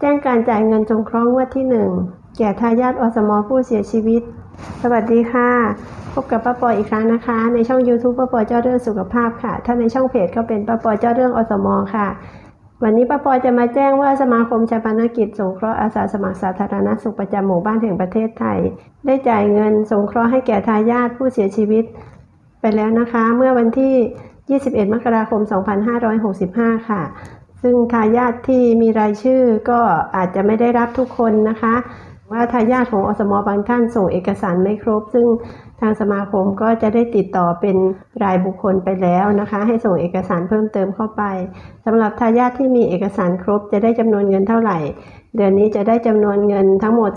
แจ้งการจ่ายเงินจงเคราะห์งวดที่หนึ่งแก่ทายาทอสมผู้เสียชีวิต สวัสดีค่ะ พบกับป้าปออีกครั้งนะคะ ในช่อง YouTube ป้าปอเจ้าเรื่องสุขภาพค่ะ ถ้าในช่องเพจก็เป็นป้าปอเจ้าเรื่องอสมค่ะ วันนี้ป้าปอจะมาแจ้งว่าสมาคมชาปนกิจสงเคราะห์อาสาสมัครสาธารณสุขประจำหมู่บ้านแห่งประเทศไทย ได้จ่ายเงินสงเคราะห์ให้แก่ทายาทผู้เสียชีวิต ไปแล้วนะคะ เมื่อวันที่ 21 มกราคม 2565 ค่ะ ซึ่งทายาทที่มีรายชื่อก็อาจจะไม่ได้รับทุกคนนะคะ ว่าทายาทของอสมบางท่านส่งเอกสารไม่ครบ ซึ่งทางสมาคมก็จะได้ติดต่อเป็นรายบุคคลไปแล้วนะคะ ให้ส่งเอกสารเพิ่มเติมเข้าไปสำหรับทายาทที่มีเอกสารครบจะได้จำนวนเงินเท่าไหร่ เดือนนี้จะได้จำนวนเงินทั้งหมด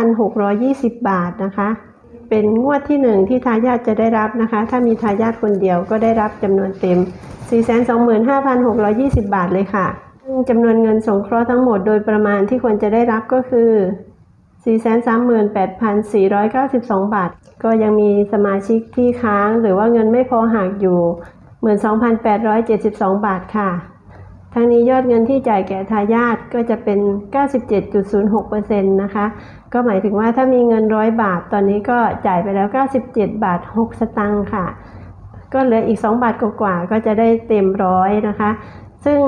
425,620 บาทนะคะ เป็นงวดที่หนึ่งที่ทายาทจะได้รับนะคะ ถ้ามีทายาทคนเดียวก็ได้รับจำนวนเต็ม 425,620 บาทเลยค่ะซึ่งจำนวนเงินสงเคราะห์ทั้งหมดโดยประมาณที่ควรจะได้รับก็คือ 438,492 บาท ก็ยังมีสมาชิกที่ค้างหรือว่าเงินไม่พอหักอยู่ 12,872 บาทค่ะ ทั้งนี้ยอดเงินที่จ่ายแก่ทายาทก็จะเป็น 97.06%นะคะ ก็หมายถึงว่าถ้ามีเงินร้อยบาท ตอนนี้ก็จ่ายไปแล้ว 97 บาท 6 สตังค์ค่ะ ก็เหลืออีก 2 บาทกว่าๆก็จะได้เต็มร้อยนะคะ ซึ่ง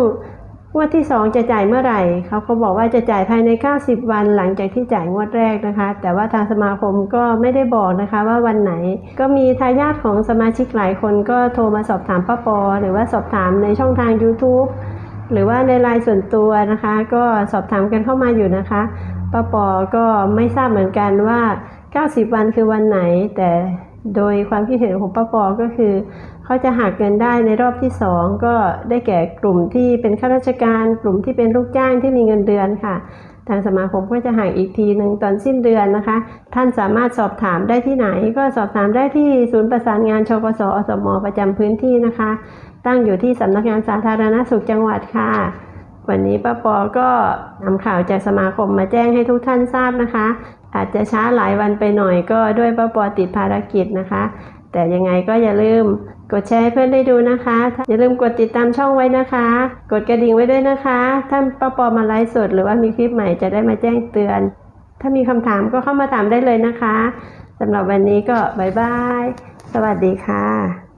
งวดที่ 2 จะจ่ายเมื่อไหร่ เขาเขาบอกว่าจะจ่ายภายใน 90 วันหลังจากที่จ่ายงวดแรกนะคะ แต่ว่าทางสมาคมก็ไม่ได้บอกนะคะว่าวันไหน ก็มีทายาทของสมาชิกหลายคนก็โทรมาสอบถามป้าปอ หรือว่าสอบถามในช่องทาง YouTube หรือว่าในไลน์ส่วนตัวนะคะ ก็สอบถามกันเข้ามาอยู่นะคะป้าปอก็ไม่ทราบเหมือนกันว่า 90 วันคือวันไหน แต่โดยความคิดเห็นของป้าปอก็คือ เขาจะหักเงินได้ในรอบที่ 2 ก็ได้แก่กลุ่มที่เป็นข้าราชการ กลุ่มที่เป็นลูกจ้างที่มีเงินเดือนค่ะ ทางสมาคมก็จะหักอีกทีหนึ่งตอนสิ้นเดือนนะคะ ท่านสามารถสอบถามได้ที่ไหน ก็สอบถามได้ที่ศูนย์ประสานงานชกสอสมประจำพื้นที่นะคะ ตั้งอยู่ที่สำนักงานสาธารณสุขจังหวัดค่ะ วันนี้ป้าปอก็นำข่าวจากสมาคมมาแจ้งให้ทุกท่านทราบนะคะ อาจจะช้าหลายวันไปหน่อยก็ด้วยป้าปอติดภารกิจนะคะ แต่ยังไงก็อย่าลืมกดแชร์ให้เพื่อนได้ดูนะคะ อย่าลืมกดติดตามช่องไว้นะคะ กดกระดิ่งไว้ด้วยนะคะ ถ้าป้าปอมาไลฟ์สดหรือว่ามีคลิปใหม่จะได้มาแจ้งเตือน ถ้ามีคำถามก็เข้ามาถามได้เลยนะคะสำหรับวันนี้ก็บายบาย สวัสดีค่ะ